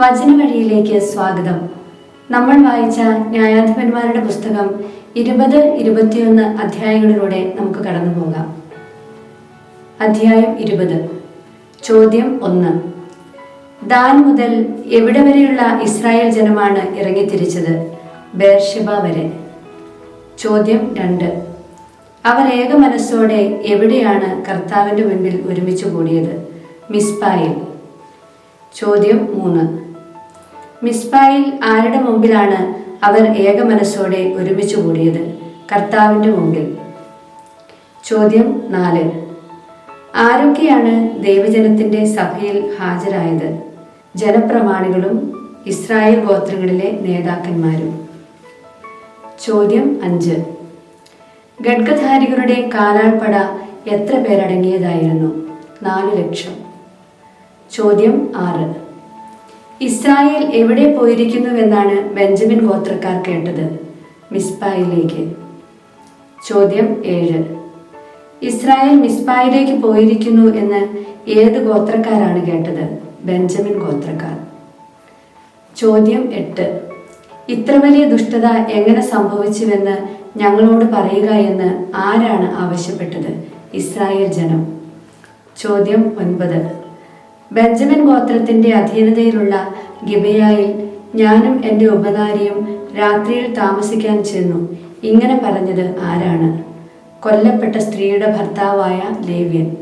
വചനവഴിയിലേക്ക് സ്വാഗതം. നമ്മൾ വായിച്ച ന്യായാധിപന്മാരുടെ പുസ്തകം ഇരുപത് ഇരുപത്തിയൊന്ന് അധ്യായങ്ങളിലൂടെ നമുക്ക് കടന്നു പോകാം. അധ്യായം ഇരുപത്. ചോദ്യം ഒന്ന്. ദാൻ മുതൽ എവിടെ വരെയുള്ള ഇസ്രായേൽ ജനമാണ് ഇറങ്ങിത്തിരിച്ചത്? ബേർഷിബ വരെ. ചോദ്യം രണ്ട്. അവർ ഏക മനസ്സോടെ എവിടെയാണ് കർത്താവിന്റെ മുൻപിൽ ഒരുമിച്ച് കൂടിയത്? മിസ്പായിൽ. ചോദ്യം മൂന്ന്. മിസ്പായിൽ ആരുടെ മുമ്പിലാണ് അവർ ഏക മനസ്സോടെ ഒരുമിച്ച് കൂടിയത്? കർത്താവിന്റെ മുമ്പിൽ. ചോദ്യം നാല്. ആരൊക്കെയാണ് ദൈവജനത്തിന്റെ സഭയിൽ ഹാജരായത്? ജനപ്രമാണികളും ഇസ്രായേൽ ഗോത്രങ്ങളിലെ നേതാക്കന്മാരും. ചോദ്യം അഞ്ച്. ഖഡ്ഗധാരികളുടെ കാലാൾപ്പട എത്ര പേരടങ്ങിയതായിരുന്നു? നാല് ലക്ഷം. ചോദ്യം ആറ്. ഇസ്രായേൽ എവിടെ പോയിരിക്കുന്നുവെന്നാണ് ബെഞ്ചമിൻ ഗോത്രക്കാർ കേട്ടത്. മിസ്പായിലേക്ക്. ചോദ്യം ഏഴ്. ഇസ്രായേൽ മിസ്പായിലേക്ക് പോയിരിക്കുന്നു എന്ന് ഏത് ഗോത്രക്കാരാണ് കേട്ടത്? ബെഞ്ചമിൻ ഗോത്രക്കാർ. ചോദ്യം എട്ട്. ഇത്ര വലിയ ദുഷ്ടത എങ്ങനെ സംഭവിച്ചുവെന്ന് ഞങ്ങളോട് പറയുക എന്ന് ആരാണ് ആവശ്യപ്പെട്ടത്? ഇസ്രായേൽ ജനം. ചോദ്യം ഒൻപത്. ബെഞ്ചമിൻ ഗോത്രത്തിന്റെ അധീനതയിലുള്ള ഗിബയായിൽ ഞാനും എന്റെ ഉപനാരിയും രാത്രിയിൽ താമസിക്കാൻ ചെന്നു. ഇങ്ങനെ പറഞ്ഞത് ആരാണ്? കൊല്ലപ്പെട്ട സ്ത്രീയുടെ ഭർത്താവായ ലേവ്യൻ.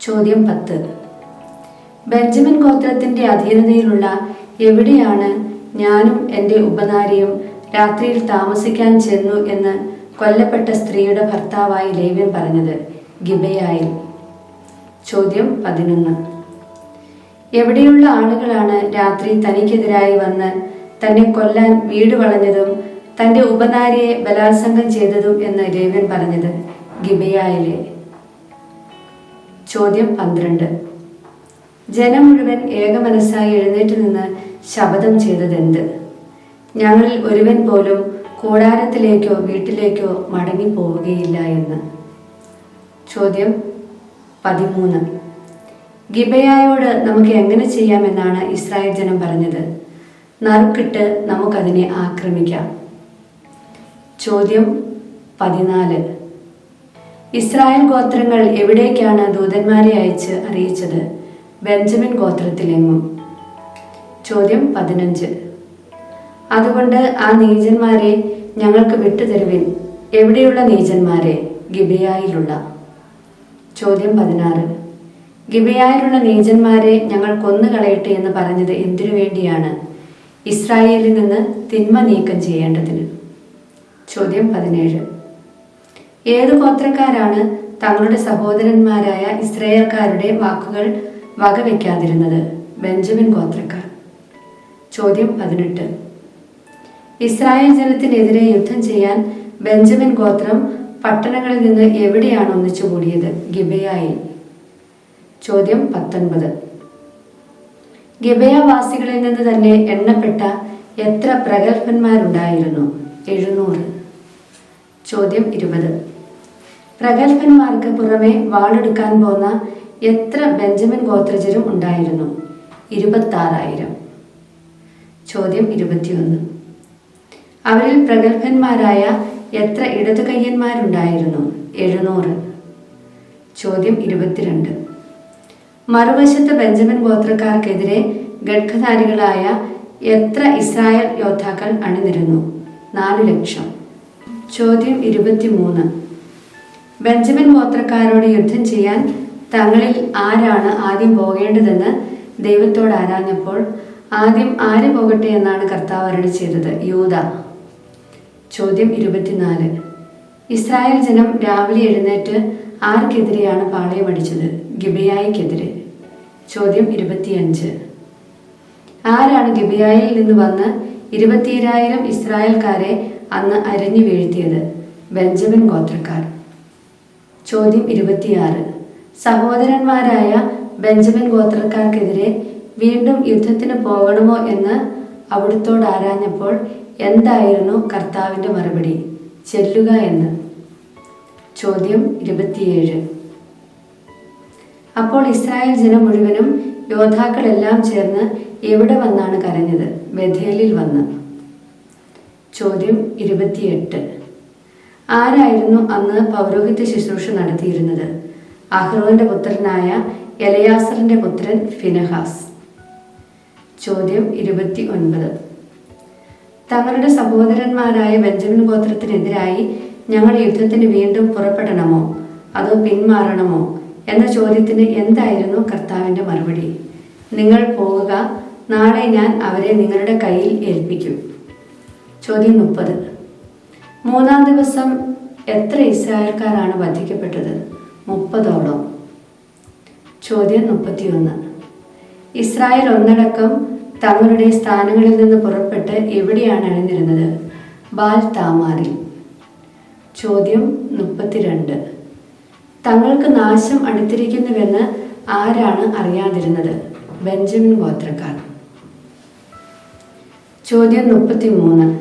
ചോദ്യം പത്ത്. ബെഞ്ചമിൻ ഗോത്രത്തിന്റെ അധീനതയിലുള്ള എവിടെയാണ് ഞാനും എന്റെ ഉപനാരിയും രാത്രിയിൽ താമസിക്കാൻ ചെന്നു എന്ന് കൊല്ലപ്പെട്ട സ്ത്രീയുടെ ഭർത്താവായി ലേവ്യൻ പറഞ്ഞത് ഗിബയായിൽ. ചോദ്യം പതിനൊന്ന്. എവിടെയുള്ള ആളുകളാണ് രാത്രി തനിക്കെതിരായി വന്ന് തന്നെ കൊല്ലാൻ വീട് വളഞ്ഞതും തന്റെ ഉപനാരിയെ ബലാത്സംഗം ചെയ്തതും എന്ന് രേവൻ പറഞ്ഞത് ഗിബയായിലെ. ചോദ്യം പന്ത്രണ്ട്. ജനം മുഴുവൻ ഏകമനസ്സായി എഴുന്നേറ്റ് നിന്ന് ശപഥം ചെയ്തതെന്ത്? ഞങ്ങളിൽ ഒരുവൻ പോലും കൂടാരത്തിലേക്കോ വീട്ടിലേക്കോ മടങ്ങി പോവുകയില്ല എന്ന്. ചോദ്യം പതിമൂന്ന്. ഗിബയായോട് നമുക്ക് എങ്ങനെ ചെയ്യാമെന്നാണ് ഇസ്രായേൽ ജനം പറഞ്ഞത്. നറുക്കിട്ട് നമുക്കതിനെ ആക്രമിക്കാം. ചോദ്യം പതിനാല്. ഇസ്രായേൽ ഗോത്രങ്ങൾ എവിടേക്കാണ് ദൂതന്മാരെ അയച്ച് അറിയിച്ചത്? ബെഞ്ചമിൻ ഗോത്രത്തിലെങ്ങും. ചോദ്യം പതിനഞ്ച്. അതുകൊണ്ട് ആ നീചന്മാരെ ഞങ്ങൾക്ക് വിട്ടുതരുവിൻ. എവിടെയുള്ള നീചന്മാരെ? ഗിബയായിലുള്ള. ചോദ്യം പതിനാറ്. ഗിബയായിലുള്ള നീചന്മാരെ ഞങ്ങൾ കൊന്നുകളയട്ടെ എന്ന് പറഞ്ഞത് എന്തിനു വേണ്ടിയാണ്? ഇസ്രായേലിൽ നിന്ന് തിന്മ നീക്കം ചെയ്യേണ്ടതിന്. ചോദ്യം പതിനേഴ്. ഏത് ഗോത്രക്കാരാണ് തങ്ങളുടെ സഹോദരന്മാരായ ഇസ്രായേൽക്കാരുടെ വാക്കുകൾ വകവെക്കാതിരുന്നത്? ബെഞ്ചമിൻ ഗോത്രക്കാർ. ചോദ്യം പതിനെട്ട്. ഇസ്രായേൽ ജനത്തിനെതിരെ യുദ്ധം ചെയ്യാൻ ബെഞ്ചമിൻ ഗോത്രം പട്ടണങ്ങളിൽ നിന്ന് എവിടെയാണ് ഒന്നിച്ചു കൂടിയത്? ഗിബയായി ചോദ്യം പത്തൊൻപത്. ഗിബയാവാസികളിൽ നിന്ന് തന്നെ എണ്ണപ്പെട്ട എത്ര പ്രഗത്ഭന്മാരുണ്ടായിരുന്നു? എഴുന്നൂറ്. ചോദ്യം ഇരുപത്. പ്രഗത്ഭന്മാർക്ക് പുറമെ വാളെടുക്കാൻ പോന്ന എത്ര ബെഞ്ചമിൻ ഗോത്രജരും ഉണ്ടായിരുന്നു? ഇരുപത്താറായിരം. ചോദ്യം ഇരുപത്തിയൊന്ന്. അവരിൽ പ്രഗത്ഭന്മാരായ എത്ര ഇടതു കയ്യന്മാരുണ്ടായിരുന്നു എഴുന്നൂറ്. ചോദ്യം ഇരുപത്തിരണ്ട്. മറുവശത്ത് ബെഞ്ചമിൻ ഗോത്രക്കാർക്കെതിരെ ഗഡ്ഖധാരികളായ എത്ര ഇസ്രായേൽ യോദ്ധാക്കൾ അണിനിരുന്നു? നാല് ലക്ഷം. ചോദ്യം ഇരുപത്തിമൂന്ന്. ബെഞ്ചമിൻ ഗോത്രക്കാരോട് യുദ്ധം ചെയ്യാൻ തങ്ങളിൽ ആരാണ് ആദ്യം പോകേണ്ടതെന്ന് ദൈവത്തോട് ആരാഞ്ഞപ്പോൾ ആദ്യം ആര് പോകട്ടെ എന്നാണ് കർത്താവ് അരളി ചെയ്തത്. യൂത ചോദ്യം ഇരുപത്തിനാല്. ഇസ്രായേൽ ജനം രാവിലെ എഴുന്നേറ്റ് ആർക്കെതിരെയാണ് പാളയമടിച്ചത് ഗിബയായിക്കെതിരെ. ചോദ്യം ഇരുപത്തിയഞ്ച്. ആരാണ് ഗിബയായിൽ നിന്ന് വന്ന് ഇരുപത്തിയായിരം ഇസ്രായേൽക്കാരെ അന്ന് അരിഞ്ഞു വീഴ്ത്തിയത്? ബെഞ്ചമിൻ ഗോത്രക്കാർ. ചോദ്യം ഇരുപത്തിയാറ്. സഹോദരന്മാരായ ബെഞ്ചമിൻ ഗോത്രക്കാർക്കെതിരെ വീണ്ടും യുദ്ധത്തിന് പോകണമോ എന്ന് അവിടുത്തോട് ആരാഞ്ഞപ്പോൾ എന്തായിരുന്നു കർത്താവിന്റെ മറുപടി? ചെല്ലുക എന്ന്. ചോദ്യം ഇരുപത്തിയേഴ്. അപ്പോൾ ഇസ്രായേൽ ജനം മുഴുവനും യോദ്ധാക്കളെല്ലാം ചേർന്ന് എവിടെ വന്നാണ് കരഞ്ഞത്? ബഥേലിൽ വന്ന്. ചോദ്യം ഇരുപത്തിയെട്ട്. ആരായിരുന്നു അന്ന് പൗരോഹിത്യ ശുശ്രൂഷ നടത്തിയിരുന്നത്? അഹ്റോന്റെ പുത്രനായ എലയാസറിന്റെ പുത്രൻ ഫിനഹാസ്. ചോദ്യം ഇരുപത്തി ഒൻപത് തങ്ങളുടെ സഹോദരന്മാരായ ബെഞ്ചമിൻ ഗോത്രത്തിനെതിരായി ഞങ്ങൾ യുദ്ധത്തിന് വീണ്ടും പുറപ്പെടണമോ? അതോ പിന്മാറണമോ? എന്ന ചോദ്യത്തിന് എന്തായിരുന്നു കർത്താവിന്റെ മറുപടി? നിങ്ങൾ പോവുക നാളെ ഞാൻ അവരെ നിങ്ങളുടെ കയ്യിൽ ഏൽപ്പിക്കും. ചോദ്യം മുപ്പത്. മൂന്നാം ദിവസം എത്ര ഇസ്രായേൽക്കാരാണ് വധിക്കപ്പെട്ടത്? മുപ്പതോളം. ചോദ്യം മുപ്പത്തിയൊന്ന്. ഇസ്രായേൽ ഒന്നടക്കം തങ്ങളുടെ സ്ഥാനങ്ങളിൽ നിന്ന് പുറപ്പെട്ട് എവിടെയാണ് അണിനിരുന്നത്? ബാൽ താമാറിൽ ചോദ്യം മുപ്പത്തിരണ്ട്. തങ്ങൾക്ക് നാശം അടുത്തിരിക്കുന്നുവെന്ന് ആരാണ് അറിയാതിരുന്നത്? ബെഞ്ചമിൻ ഗോത്രക്കാർ. ചോദ്യം മുപ്പത്തിമൂന്ന്.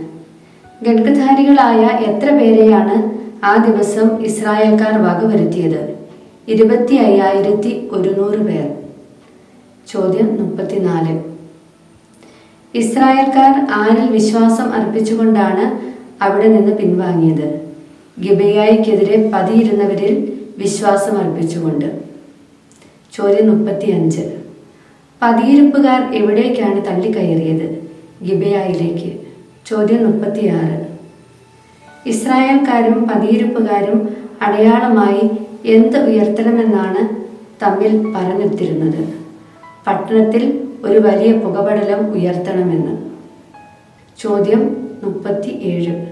ഗഡ്ഗധാരികളായ എത്ര പേരെയാണ് ആ ദിവസം ഇസ്രായേൽക്കാർ വകവരുത്തിയത്? ഇരുപത്തി അയ്യായിരത്തി ഒരുന്നൂറ് പേർ. ചോദ്യം മുപ്പത്തിനാല്. ഇസ്രായേൽക്കാർ ആരിൽ വിശ്വാസം അർപ്പിച്ചുകൊണ്ടാണ് അവിടെ നിന്ന് പിൻവാങ്ങിയത്. ഗിബയായിക്കെതിരെ പതിയിരുന്നവരിൽ വിശ്വാസം അർപ്പിച്ചുകൊണ്ട്. ചോദ്യം മുപ്പത്തിയഞ്ച്. പതിയിരുപ്പുകാർ എവിടേക്കാണ് തള്ളിക്കയറിയത്? ഗിബയായിലേക്ക്. ചോദ്യം മുപ്പത്തിയാറ്. ഇസ്രായേൽക്കാരും പതിയിരുപ്പുകാരും അടയാളമായി എന്ത് ഉയർത്തണമെന്നാണ് തമ്മിൽ പറഞ്ഞെത്തിരുന്നത് പട്ടണത്തിൽ ഒരു വലിയ പുകപടലം ഉയർത്തണമെന്ന്. ചോദ്യം മുപ്പത്തി ഏഴ്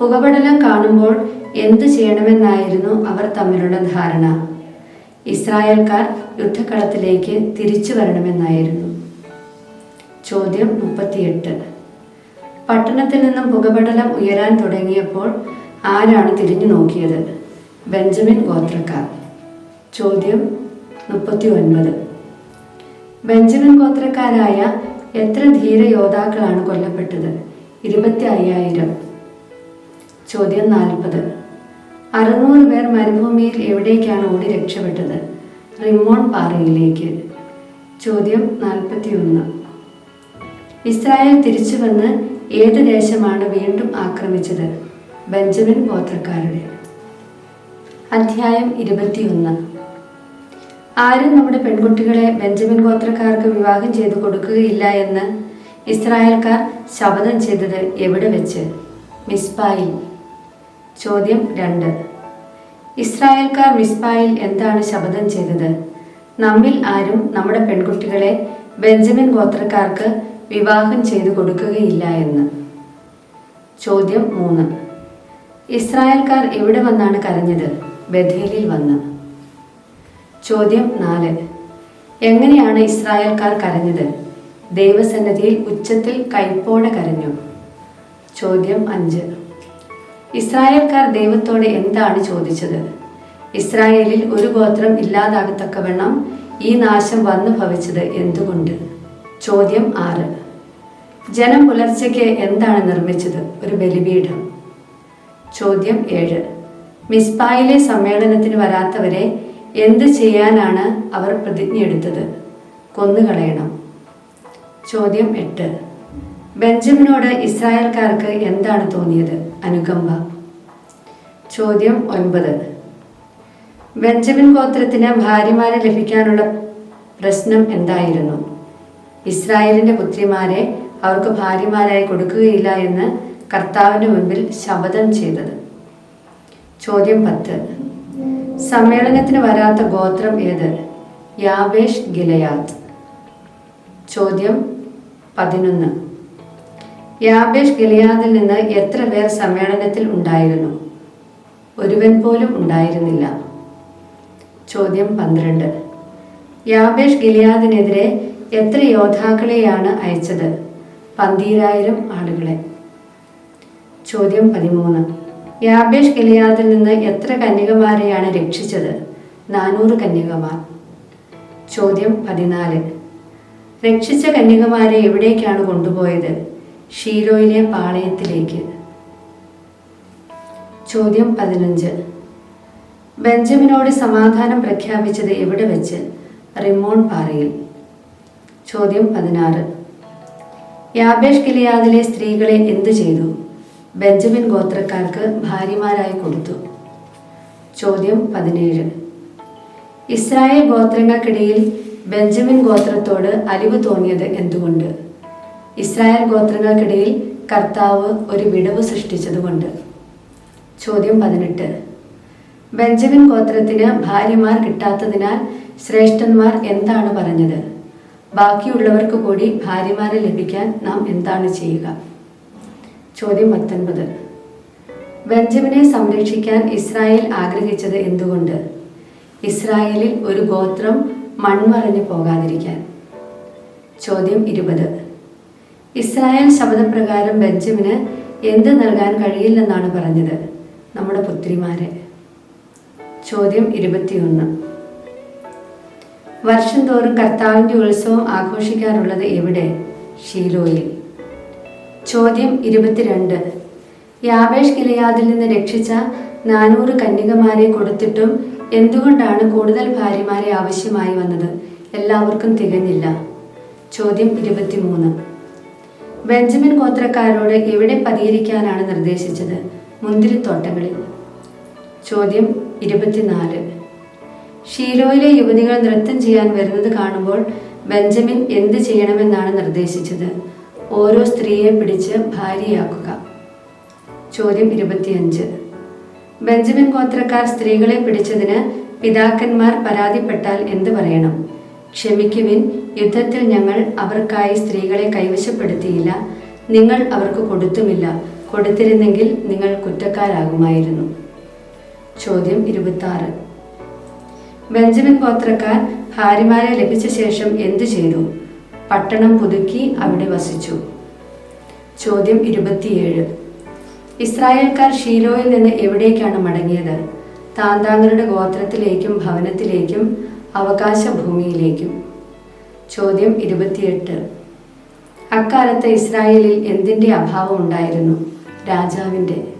പുകപടലം കാണുമ്പോൾ എന്തു ചെയ്യണമെന്നായിരുന്നു അവർ തമ്മിലുള്ള ധാരണ. ഇസ്രായേൽക്കാർ യുദ്ധക്കളത്തിലേക്ക് തിരിച്ചു വരണമെന്നായിരുന്നു. ചോദ്യം മുപ്പത്തിയെട്ട്. പട്ടണത്തിൽ നിന്നും പുകപടലം ഉയരാൻ തുടങ്ങിയപ്പോൾ ആരാണ് തിരിഞ്ഞു നോക്കിയത്? ബെഞ്ചമിൻ ഗോത്രക്കാർ. ചോദ്യം മുപ്പത്തി ഒൻപത് ബെഞ്ചമിൻ ഗോത്രക്കാരായ എത്ര ധീര യോദ്ധാക്കളാണ് കൊല്ലപ്പെട്ടത്? ഇരുപത്തി അയ്യായിരം ചോദ്യം നാൽപ്പത്. അറുന്നൂറ് പേർ മരുഭൂമിയിൽ എവിടേക്കാണ് ഓടി രക്ഷപ്പെട്ടത്? റിമോൺ പാറയിലേക്ക്. ചോദ്യം നാൽപ്പത്തിയൊന്ന്. ഇസ്രായേൽ തിരിച്ചു വന്ന് ഏത് ദേശമാണ് വീണ്ടും ആക്രമിച്ചത്? ബെഞ്ചമിൻ ഗോത്രക്കാരുടെ. അധ്യായം ഇരുപത്തിയൊന്ന്. ആരും നമ്മുടെ പെൺകുട്ടികളെ ബെഞ്ചമിൻ ഗോത്രക്കാർക്ക് വിവാഹം ചെയ്തു കൊടുക്കുകയില്ല എന്ന് ഇസ്രായേൽക്കാർ ശപഥം ചെയ്തത് എവിടെ വെച്ച്? മിസ്പായിൽ. ചോദ്യം രണ്ട്. ഇസ്രായേൽക്കാർ മിസ്പായിൽ എന്താണ് ശപഥം ചെയ്തത്? നമ്മിൽ ആരും നമ്മുടെ പെൺകുട്ടികളെ ബെഞ്ചമിൻ ഗോത്രക്കാർക്ക് വിവാഹം ചെയ്തു കൊടുക്കുകയില്ല എന്ന്. ചോദ്യം മൂന്ന്. ഇസ്രായേൽക്കാർ എവിടെ വന്നാണ് കരഞ്ഞത്? ബഥേലിൽ വന്ന്. ചോദ്യം നാല്. എങ്ങനെയാണ് ഇസ്രായേൽക്കാർ കരഞ്ഞത്? ദൈവസന്നിധിയിൽ ഉച്ചത്തിൽ കൈപ്പോടെ കരഞ്ഞു. ചോദ്യം അഞ്ച്. ഇസ്രായേൽക്കാർ ദൈവത്തോട് എന്താണ് ചോദിച്ചത്? ഇസ്രായേലിൽ ഒരു ഗോത്രം ഇല്ലാതാകത്തക്കവണ്ണം ഈ നാശം വന്നു ഭവിച്ചത് എന്തുകൊണ്ട്? ചോദ്യം ആറ്. ജനം പുലർച്ചയ്ക്ക് എന്താണ് നിർമ്മിച്ചത്? ഒരു ബലിപീഠം. ചോദ്യം ഏഴ്. മിസ്പായിലെ സമ്മേളനത്തിന് വരാത്തവരെ എന്ത് ചെയ്യാനാണ് അവർ പ്രതിജ്ഞയെടുത്തത് കൊന്നുകളയണം. ചോദ്യം എട്ട്. ബെഞ്ചമിനോട് ഇസ്രായേൽക്കാർക്ക് എന്താണ് തോന്നിയത്? അനുകമ്പ. ചോദ്യം ഒൻപത്. ബെഞ്ചമിൻ ഗോത്രത്തിന് ഭാര്യമാരെ ലഭിക്കാനുള്ള പ്രശ്നം എന്തായിരുന്നു? ഇസ്രായേലിന്റെ പുത്രിമാരെ അവർക്ക് ഭാര്യമാരായി കൊടുക്കുകയില്ല എന്ന് കർത്താവിന് മുൻപിൽ ശപഥം ചെയ്തത്. ചോദ്യം പത്ത്. സമ്മേളനത്തിന് വരാത്ത ഗോത്രം ഏത്? യാബേഷ് ഗിലയാത്ത് ചോദ്യം പതിനൊന്ന്. യാബേഷ് ഗിലയാദിൽ നിന്ന് എത്ര പേർ സമ്മേളനത്തിൽ ഉണ്ടായിരുന്നു? ഒരുവൻ പോലും ഉണ്ടായിരുന്നില്ല. ചോദ്യം പന്ത്രണ്ട്. യാബേഷ് ഗിലിയാദിനെതിരെ എത്ര യോദ്ധാക്കളെയാണ് അയച്ചത്? പന്തീരായിരം ആളുകളെ. ചോദ്യം പതിമൂന്ന്. യാബേഷ് ഗിലിയാദിൽ നിന്ന് എത്ര കന്യകമാരെയാണ് രക്ഷിച്ചത്? നാനൂറ് കന്യകമാർ. ചോദ്യം പതിനാല്. രക്ഷിച്ച കന്യകമാരെ എവിടേക്കാണ് കൊണ്ടുപോയത്? ഷീലോയിലെ പാളയത്തിലേക്ക്. ചോദ്യം പതിനഞ്ച്. ബെഞ്ചമിനോട് സമാധാനം പ്രഖ്യാപിച്ചത് എവിടെ വെച്ച്? റിമോൺ പാറയിൽ. ചോദ്യം പതിനാറ്. യാബേഷ് ഗിലിയാദിലെ സ്ത്രീകളെ എന്തു ചെയ്തു? ബെഞ്ചമിൻ ഗോത്രക്കാർക്ക് ഭാര്യമാരായി കൊടുത്തു. ചോദ്യം പതിനേഴ്. ഇസ്രായേൽ ഗോത്രങ്ങൾക്കിടയിൽ ബെഞ്ചമിൻ ഗോത്രത്തോട് അലിവ് തോന്നിയത് എന്തുകൊണ്ട്? ഇസ്രായേൽ ഗോത്രങ്ങൾക്കിടയിൽ കർത്താവ് ഒരു വിടവ് സൃഷ്ടിച്ചതുകൊണ്ട്. ചോദ്യം പതിനെട്ട്. ബെഞ്ചമിൻ ഗോത്രത്തിന് ഭാര്യമാർ കിട്ടാത്തതിനാൽ ശ്രേഷ്ഠന്മാർ എന്താണ് പറഞ്ഞത്? ബാക്കിയുള്ളവർക്ക് കൂടി ഭാര്യമാരെ ലഭിക്കാൻ നാം എന്താണ് ചെയ്യുക? ചോദ്യം പത്തൊൻപത്. ബെഞ്ചമിനെ സംരക്ഷിക്കാൻ ഇസ്രായേൽ ആഗ്രഹിച്ചത് എന്തുകൊണ്ട്? ഇസ്രായേലിൽ ഒരു ഗോത്രം മൺമറഞ്ഞു പോകാതിരിക്കാൻ. ചോദ്യം ഇരുപത്. ഇസ്രായേൽ ശബ്ദപ്രകാരം ബെഞ്ചമിന് എന്ത് നൽകാൻ കഴിയില്ലെന്നാണ് പറഞ്ഞത്? നമ്മുടെ പുത്രിമാരെ. ചോദ്യം ഇരുപത്തിയൊന്ന്. വർഷം തോറും കർത്താവിന്റെ ഉത്സവം ആഘോഷിക്കാറുള്ളത് എവിടെ? ഷീലോയിൽ ചോദ്യം ഇരുപത്തിരണ്ട്. യാവേഷ് ഗിലയാദിൽ നിന്ന് രക്ഷിച്ച നാനൂറ് കന്യകമാരെ കൊടുത്തിട്ടും എന്തുകൊണ്ടാണ് കൂടുതൽ ഭാര്യമാരെ ആവശ്യമായി വന്നത്? എല്ലാവർക്കും തികഞ്ഞില്ല. ചോദ്യം ഇരുപത്തിമൂന്ന്. ബെഞ്ചമിൻ ഗോത്രക്കാരോട് എവിടെ പതിയിരിക്കാനാണ് നിർദ്ദേശിച്ചത്? മുന്തിരിത്തോട്ടങ്ങളിൽ. ചോദ്യം ഇരുപത്തിനാല്. ഷീലോയിലെ യുവതികൾ നൃത്തം ചെയ്യാൻ വരുന്നത് കാണുമ്പോൾ ബെഞ്ചമിൻ എന്ത് ചെയ്യണമെന്നാണ് നിർദ്ദേശിച്ചത്? ഓരോ സ്ത്രീയെ പിടിച്ച് ഭാര്യയാക്കുക. ചോദ്യം ഇരുപത്തിയഞ്ച്. ബെഞ്ചമിൻ ഗോത്രക്കാർ സ്ത്രീകളെ പിടിച്ചതിന് പിതാക്കന്മാർ പരാതിപ്പെട്ടാൽ എന്ത് പറയണം? ക്ഷമിക്കുവിൻ യുദ്ധത്തിൽ ഞങ്ങൾ അവർക്കായി സ്ത്രീകളെ കൈവശപ്പെടുത്തിയില്ല. നിങ്ങൾ അവർക്ക് കൊടുത്തുമില്ല. കൊടുത്തിരുന്നെങ്കിൽ നിങ്ങൾ കുറ്റക്കാരാകുമായിരുന്നു. ചോദ്യം ഇരുപത്തി ബെഞ്ചമിൻ ഗോത്രക്കാർ ഭാര്യമാരെ ലഭിച്ച ശേഷം എന്തു ചെയ്തു? പട്ടണം പുതുക്കി അവിടെ വസിച്ചു. ചോദ്യം ഇരുപത്തിയേഴ്. ഇസ്രായേൽക്കാർ ഷീലോയിൽ നിന്ന് എവിടേക്കാണ് മടങ്ങിയത്? താന്താങ്ങളുടെ ഗോത്രത്തിലേക്കും ഭവനത്തിലേക്കും അവകാശ ഭൂമിയിലേക്കും ചോദ്യം ഇരുപത്തിയെട്ട്. അക്കാലത്ത് ഇസ്രായേലിൽ എന്തിന്റെ അഭാവം ഉണ്ടായിരുന്നു? രാജാവിന്റെ